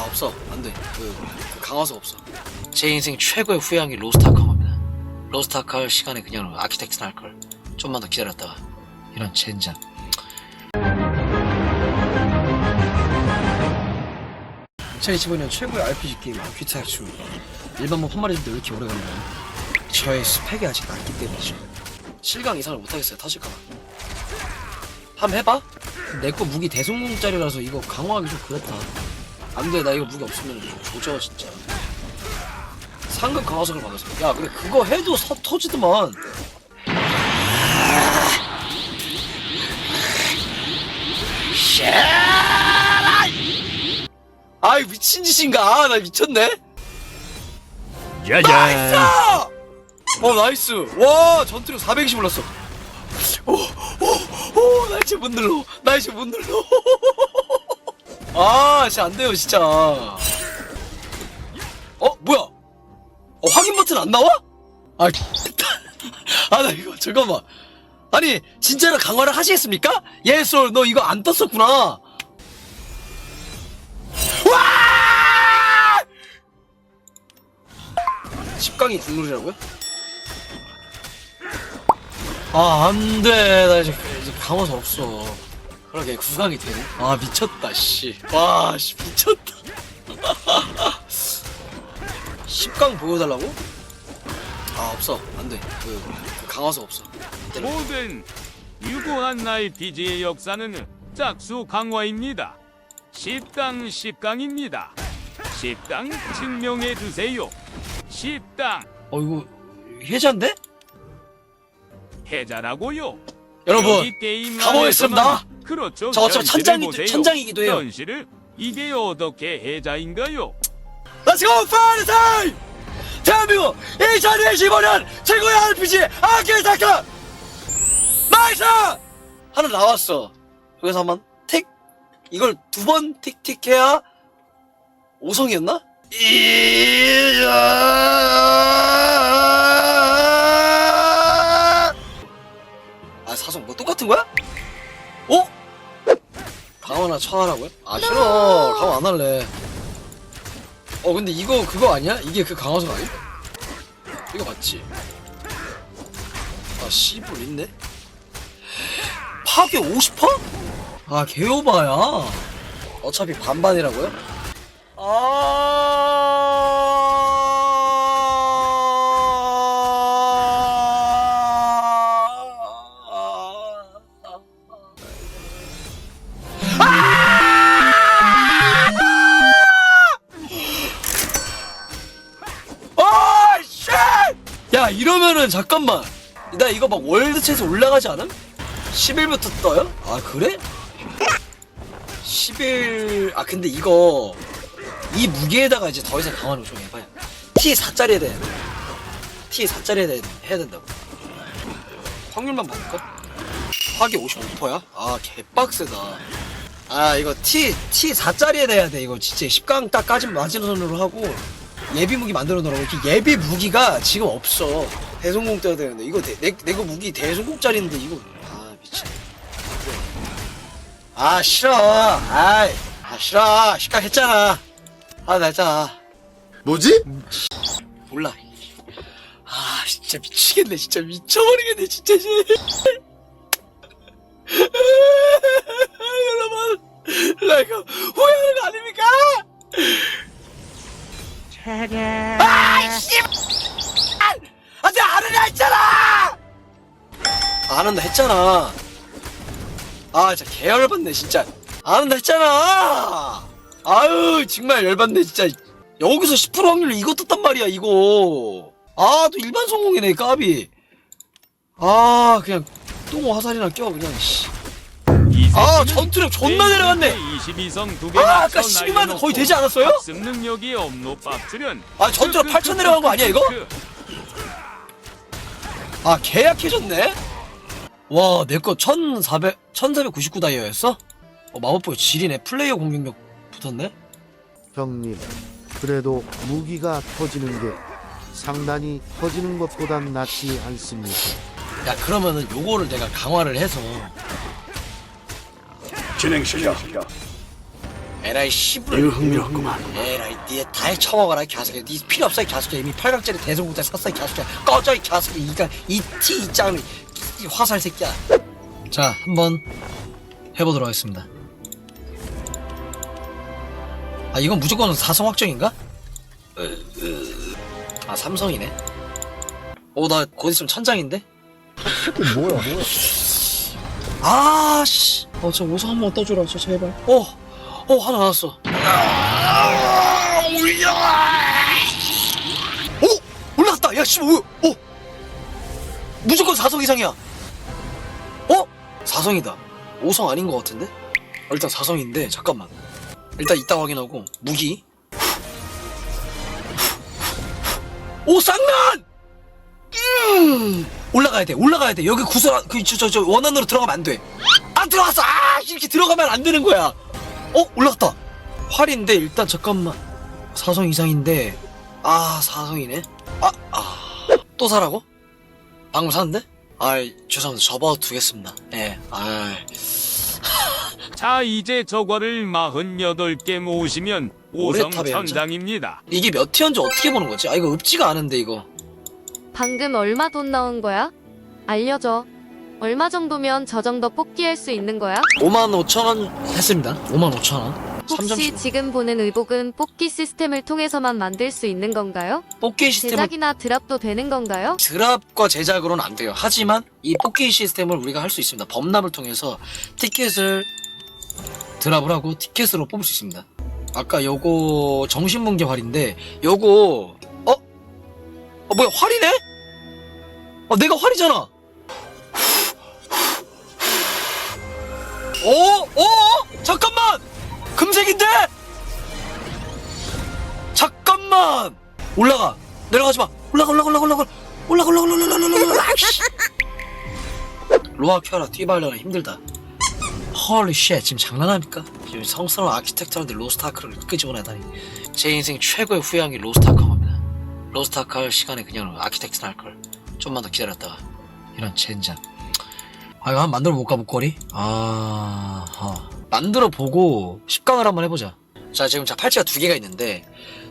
아 없어. 안돼. 그, 그 강화석 없어. 제 인생 최고의 후회한 게 로스트아카입니다 로스트아카 할 시간에 그냥 아키텍트나 할걸. 좀만 더 기다렸다가. 이런 젠장. (2025년) 최고의 RPG 게임 아키텍츄 일반모 판말해줄 때왜 이렇게 오래 걸리나요? 저의 스펙이 아직 낮기 때문이죠. 실강 이상을 못하겠어요. 터질까봐. 한번 해봐? 내 거 무기 대성공짜리라서 이거 강화하기 좀 그렇다 안돼. 나 이거 무기 없으면 조져 진짜. 상급 강화석을 받았어. 야 근데 그거 해도 서 터지더만. 아이 미친 짓인가? 나 미쳤네. 나이스! 어 나이스. 와 전투력 420 올랐어. 오오오 나 이제 못 눌러. 나 이제 못 눌러 아 진짜 안 돼요 진짜 어 뭐야 어 확인 버튼 안 나와? 아 아, 나 이거, 잠깐만. 아니, 진짜로 강화를 하시겠습니까? 예스, 너 이거 안 떴었구나. 와! 10강이 국룰이라고요? 아, 안 돼. 나 이제, 이제 강화서 없어. 그러게, 9강이 되네? 아, 미쳤다, 씨. 와, 씨, 미쳤다. 10강 보여달라고? 아, 없어. 안 돼. 그, 그 강화서 없어. 모든 유구한 RPG의 역사는 짝수 강화입니다. 10당 10강입니다. 10당 증명해 주세요. 10당 어, 이거, 해자인데? 해자라고요. 여러분, 여기 게임 가보겠습니다. 그렇죠. 저, 저 현실을 천장이. 천장이기도 해요. 현실을 이게 어떻게 해자인가요? Let's go, 파이팅! 대한민국 2025년 최고의 RPG 아키타카 나이스! 하나 나왔어. 여기서 한번 틱 이걸 두 번 틱틱 해야 5성이었나? 아 사성 뭐 똑같은 거야? 어? 강화나 처하라고요? 아 싫어 강화 안 할래 어 근데 이거 그거 아니야? 이게 그 강화석 아니야? 이거 맞지? 아 씨불 있네? 파괴 50%? 아 개오바야 어차피 반반이라고요? 아... 야, 이러면은 잠깐만. 나 이거 막 월드챗에 올라가지 않음? 10일부터 떠요? 아, 그래? 10일. 아, 근데 이거 이 무게에다가 이제 더 이상 강화를 좀 해봐요. T 4짜리 해야 돼. T 4짜리 해야, 된다고. 확률만 봐볼까? 화기 55%야? 아, 개빡세다. 아, 이거 T, T 4짜리 해야 돼. 이거 진짜 10강 딱 까진 마지노선으로 하고. 예비 무기 만들어 놓으라고 이렇게 예비 무기가 지금 없어 대성공 떠야 되는데 이거 내, 내, 내거 무기 대성공짜리인데 이거. 아 미친. 아 싫어. 아이 아 싫어. 시각 했잖아. 아나 했잖아. 뭐지? 몰라. 아 진짜 미치겠네. 진짜 미쳐버리겠네 진짜. 씨. 여러분 나 이거 후회하는 거 아닙니까? 아이씨! 아, 내가 안 한다 했잖아! 안 한다 했잖아. 아, 진짜 개열받네, 진짜. 안 한다 했잖아! 아유, 정말 열받네, 진짜. 여기서 10% 확률로 이거 떴단 말이야, 이거. 아, 또 일반 성공이네, 까비. 아, 그냥 똥 화살이나 껴, 그냥, 씨. 아, 전투력 존나 내려갔네! 22성 두개 아, 아까 12만 거의 되지 않았어요? 학습 능력이 빡출연. 아, 전투력 8천 내려간 거 아니야, 이거? 아, 계약해졌네? 와, 내거 1400, 1499 다이어였어? 어, 마법보이 지리네. 플레이어 공격력 붙었네? 형님, 그래도 무기가 터지는 게 상단이 터지는 것보단 낫지 않습니까? 야, 그러면은 요거를 내가 강화를 해서. 진행 실력 에라이 씨불 이거 흥미롭구만. 에라이 니다 해쳐먹어라 이 개새끼 니 필요 없어 이 개새끼 이미 8강짜리 대성국대 샀어 이 개새끼 꺼져 이 개새끼 이가 이티 이짱. 이 화살 새끼야. 자 한번 해보도록 하겠습니다. 아 이건 무조건 사성 확정인가? 아 삼성이네. 오 나 곧 있으면 천장인데? 뭐야 뭐야? 아씨. 어저 우선 한번 떠주라 저 제발. 어 어 하나 나왔어. 오 올라갔다. 야씨 오, 오 무조건 4성 이상이야. 어? 4성이다. 5성 아닌 것 같은데? 아, 일단 4성인데 잠깐만. 일단 이따 확인하고 무기. 오 쌍난! 음! 올라가야 돼 올라가야 돼. 여기 구슬 그저 저 원안으로 들어가면 안돼안 들어갔어! 아 이렇게 들어가면 안 되는 거야 어 올라갔다. 활인데 일단 잠깐만. 사성 이상인데. 아 사성이네. 아아또 사라고? 방금 샀는데? 아 죄송합니다. 접어 두겠습니다. 예아 자 이제 저거를 48개 모으시면 오성 오래탑의 연장? 천장입니다. 이게 몇 티언지 어떻게 보는 거지? 아 이거 읍지가 않은데 이거. 방금 얼마 돈 나온 거야? 알려줘. 얼마 정도면 저 정도 뽑기할 수 있는 거야? 5만 5천 원 했습니다 5만 5천 원 혹시 3점 지금 보는 의복은 뽑기 시스템을 통해서만 만들 수 있는 건가요? 뽑기 시스템을 제작이나 드랍도 되는 건가요? 드랍과 제작으로는 안 돼요. 하지만 이 뽑기 시스템을 우리가 할 수 있습니다. 범람을 통해서 티켓을 드랍을 하고 티켓으로 뽑을 수 있습니다. 아까 요거 정신분계 활인데 요거 어? 어 뭐야 활이네? 어 내가 활이잖아. 어? 어? 잠깐만! 금색인데? 잠깐만! 올라가! 내려가지 마! 올라가, 올라가, 올라가, 올라가! 올라가, 올라가, 올라가, 올라가, 올라가. 로아 켜라, 뛰발려라, 힘들다. 헐리 쉣, 지금 장난합니까? 지금 성스러운 아키텍트한테 로스타크를 끄집어내다니. 제 인생 최고의 후회한 게 로스타크입니다. 로스타크 할 시간에 그냥 아키텍트나 할걸. 좀만 더 기다렸다가. 이런 젠장. 아, 이거 한번 만들어 볼까, 목걸이? 아, 하. 만들어 보고 10강을 한번 해보자. 자, 지금 자, 팔찌가 두 개가 있는데,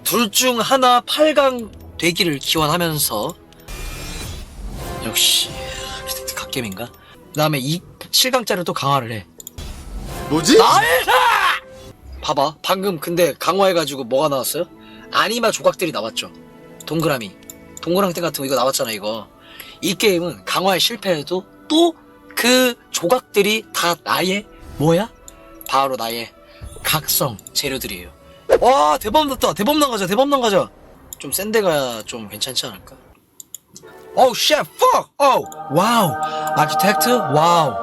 둘 중 하나 8강 되기를 기원하면서, 역시, 갓겜인가? 그 다음에 이 7강짜리를 또 강화를 해. 뭐지? 나이스! 봐봐. 방금 근데 강화해가지고 뭐가 나왔어요? 아니마 조각들이 나왔죠. 동그라미. 동그랑땡 같은 거 이거 나왔잖아, 이거. 이 게임은 강화에 실패해도 또 그 조각들이 다 나의, 뭐야? 바로 나의 각성 재료들이에요. 와, 대범 났다. 대범난 가자, 대범난 가자. 좀 센 데가 좀 괜찮지 않을까? 어우, 쉣, fuck! 아키텍트? 와우.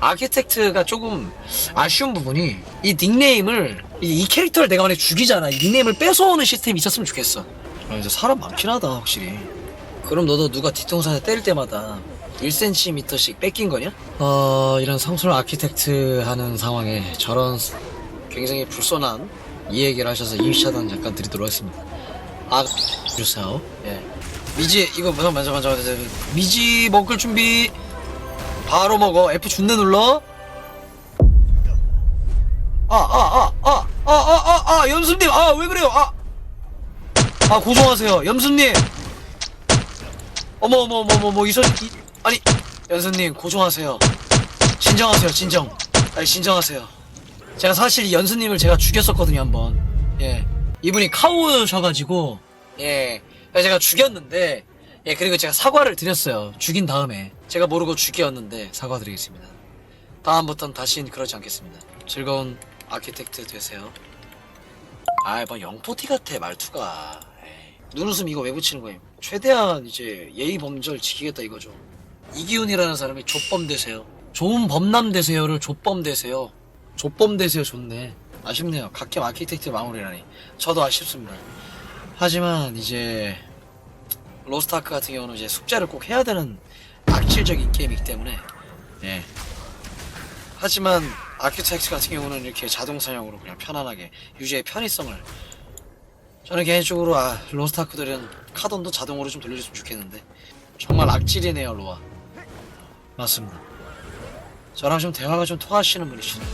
아키텍트가 조금 아쉬운 부분이 이 닉네임을 이, 이 캐릭터를 내가 만약에 죽이잖아 이 닉네임을 뺏어오는 시스템이 있었으면 좋겠어 아 이제 사람 많긴 하다 확실히 그럼 너도 누가 뒤통수에 때릴 때마다 1cm씩 뺏긴 거냐? 어 이런 성스러운 아키텍트 하는 상황에 저런 굉장히 불손한 이 얘기를 하셔서 임시차단 잠깐 드리도록 하겠습니다 아 주세요 예 미지 이거 먼저 먼저 먼저 먼저 미지 먹을 준비 바로 먹어. F 준내 눌러. 아, 아, 아, 아, 아, 아, 아, 아, 염수님, 아, 왜 그래요? 아, 아, 고정하세요. 염수님. 어머, 어머, 어머, 어머, 이, 아니, 연수님, 고정하세요. 진정하세요, 진정. 아니, 진정하세요. 제가 사실 이 연수님을 제가 죽였었거든요, 한번. 예. 이분이 카오셔가지고, 예. 제가 죽였는데, 예, 그리고 제가 사과를 드렸어요. 죽인 다음에. 제가 모르고 죽였는데 사과드리겠습니다. 다음부턴 다시는 그러지 않겠습니다. 즐거운 아키텍트 되세요. 아이, 뭐 영포티 같아, 말투가. 에이, 눈웃음 이거 왜 붙이는 거예요? 최대한 이제 예의 범절 지키겠다 이거죠. 이기훈이라는 사람이 족범 되세요. 좋은 범남 되세요를 족범 되세요. 족범 되세요 좋네. 아쉽네요. 각겜 아키텍트 마무리라니. 저도 아쉽습니다. 하지만 이제 로스트아크 같은 경우는 이제 숙제를 꼭 해야 되는 악질적인 게임이기 때문에 예. 하지만 아키텍트 같은 경우는 이렇게 자동 사냥으로 그냥 편안하게 유저의 편의성을 저는 개인적으로 아 로스트아크들은 카돈도 자동으로 좀 돌려줬으면 좋겠는데 정말 악질이네요 로아 맞습니다. 저랑 좀 대화가 좀 통하시는 분이시네